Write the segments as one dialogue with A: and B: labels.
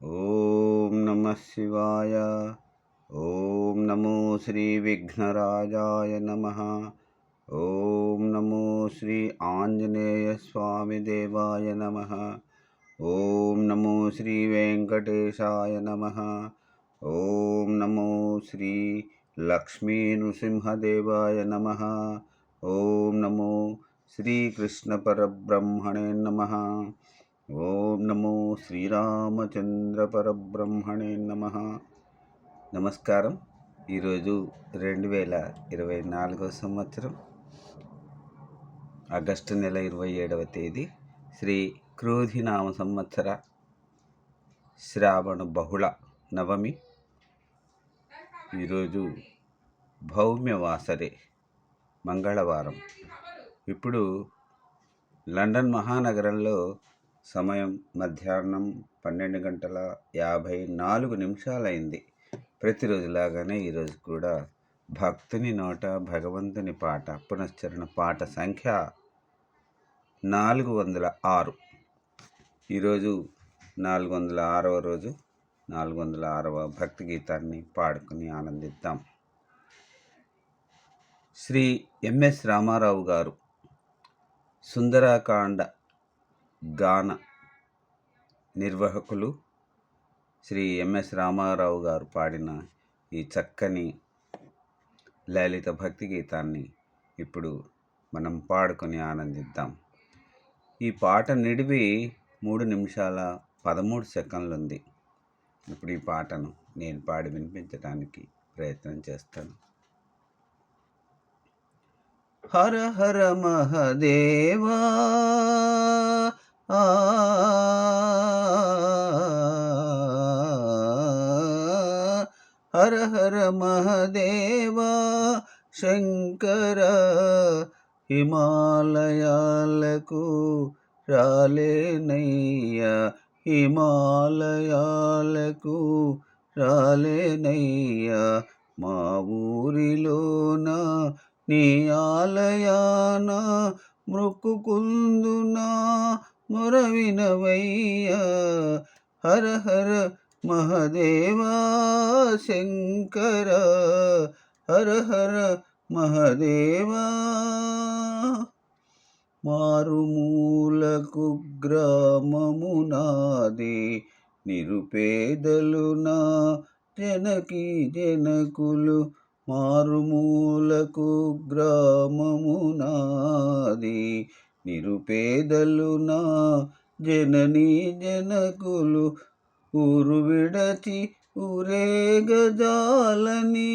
A: ఓం నమ శివాయ ఓం నమో శ్రీ విఘ్నరాజాయ నమ ఓం నమో శ్రీ ఆంజనేయ స్వామి దేవాయ నమ ఓం నమో శ్రీ వెంకటేశాయ నమ ఓం నమో శ్రీ లక్ష్మీ నృసింహదేవాయ నమ ఓం నమో నమ శ్రీరామచంద్ర పరబ్రహ్మణే నమ. నమస్కారం. ఈరోజు రెండు వేల ఇరవై నాలుగో సంవత్సరం ఆగస్టు నెల ఇరవై ఏడవ తేదీ శ్రీ క్రోధినామ సంవత్సర శ్రావణ బహుళ నవమి. ఈరోజు భౌమ్యవాసరే మంగళవారం. ఇప్పుడు లండన్ మహానగరంలో సమయం మధ్యాహ్నం పన్నెండు గంటల యాభై నాలుగు నిమిషాలైంది. ప్రతిరోజులాగానే ఈరోజు కూడా భక్తుని నోట భగవంతుని పాట పునశ్చరణ పాట సంఖ్య నాలుగు వందల ఆరు. ఈరోజు నాలుగు వందల ఆరవ రోజు నాలుగు వందల ఆరవ భక్తి గీతాన్ని పాడుకుని ఆనందిద్దాం. శ్రీ ఎంఎస్ రామారావు గారు సుందరాకాండ గాన నిర్వాహకులు శ్రీ ఎంఎస్ రామారావు గారు పాడిన ఈ చక్కని లలిత భక్తి గీతాన్ని ఇప్పుడు మనం పాడుకొని ఆనందిద్దాం. ఈ పాట నిడివి మూడు నిమిషాల పదమూడు సెకండ్లు ఉంది ఇప్పుడు ఈ పాటను నేను పాడి వినిపించడానికి ప్రయత్నం చేస్తాను. హర హర మహదేవా ఆ హర హర మహదేవా శంకర హిమాలయాలకు రాలేనయ్యా హిమాలయాలకు రాలేనయ్యా మా ఊరిలోన నీ ఆలయాన మృక్కుకుందునా మొరవినవయ్యా. హర హర మహదేవా శంకర. హర హర మహదేవా. మారుమూలకు గ్రామమునాది నిరుపేదలు నా జనకి జనకులు. మారుమూలకు గ్రామమునాది నిరుపేదలు నా జనని జనకులు ఊరు విడచి ఊరే గజాలని.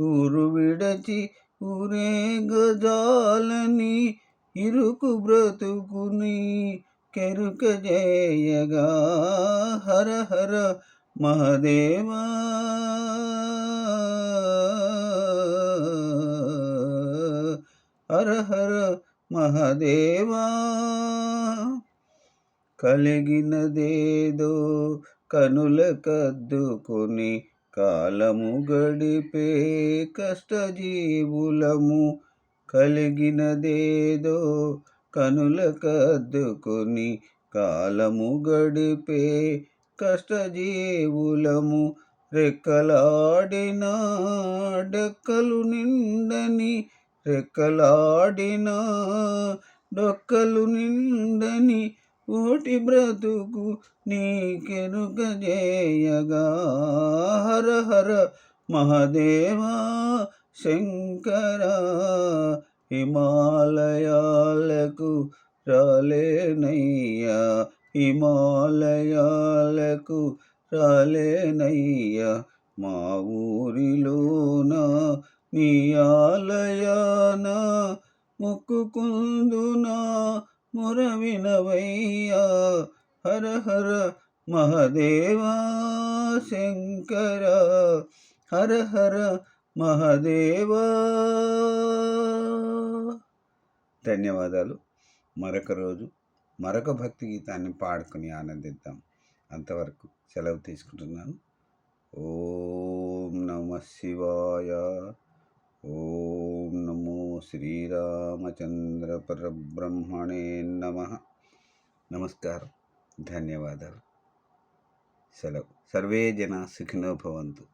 A: ఊరు విడచి ఊరే గజాలని. ఇరుకు బ్రతుకుని కెరుక జయగా. హర హర మహదేవా. హర హర మహదేవా కలిగినదేదో కనుల కద్దుకొని కాలము గడిపే కష్టజీవులము కలిగినదేదో కనుల కద్దుకొని కాలము గడిపే కష్టజీవులము రెక్కలాడినా డెక్కలు నిండని రెక్కలాడిన డొక్కలు నిండని ఓటి బ్రతుకు నీకెనుక జేయగా. హర హర మహదేవా శంకర హిమాలయాలకు రాలేనయ్యా హిమాలయాలకు రాలేనయ్యా మా ఊరిలోన నీ ఆలయాన మొక్కుకుందునా? మురవినవయ్యా హర హర మహదేవా శంకర హర హర మహదేవా. ధన్యవాదాలు. మరొక రోజు మరొక భక్తి గీతాన్ని పాడుకుని ఆనందిద్దాం. అంతవరకు సెలవు తీసుకుంటున్నాను. ఓం నమ శివాయ. ఓం నమో శ్రీరామచంద్ర పరబ్రహ్మణే నమ నమస్కారం ధన్యవాదాలు సెలవు సర్వే జన సుఖినో భవంతు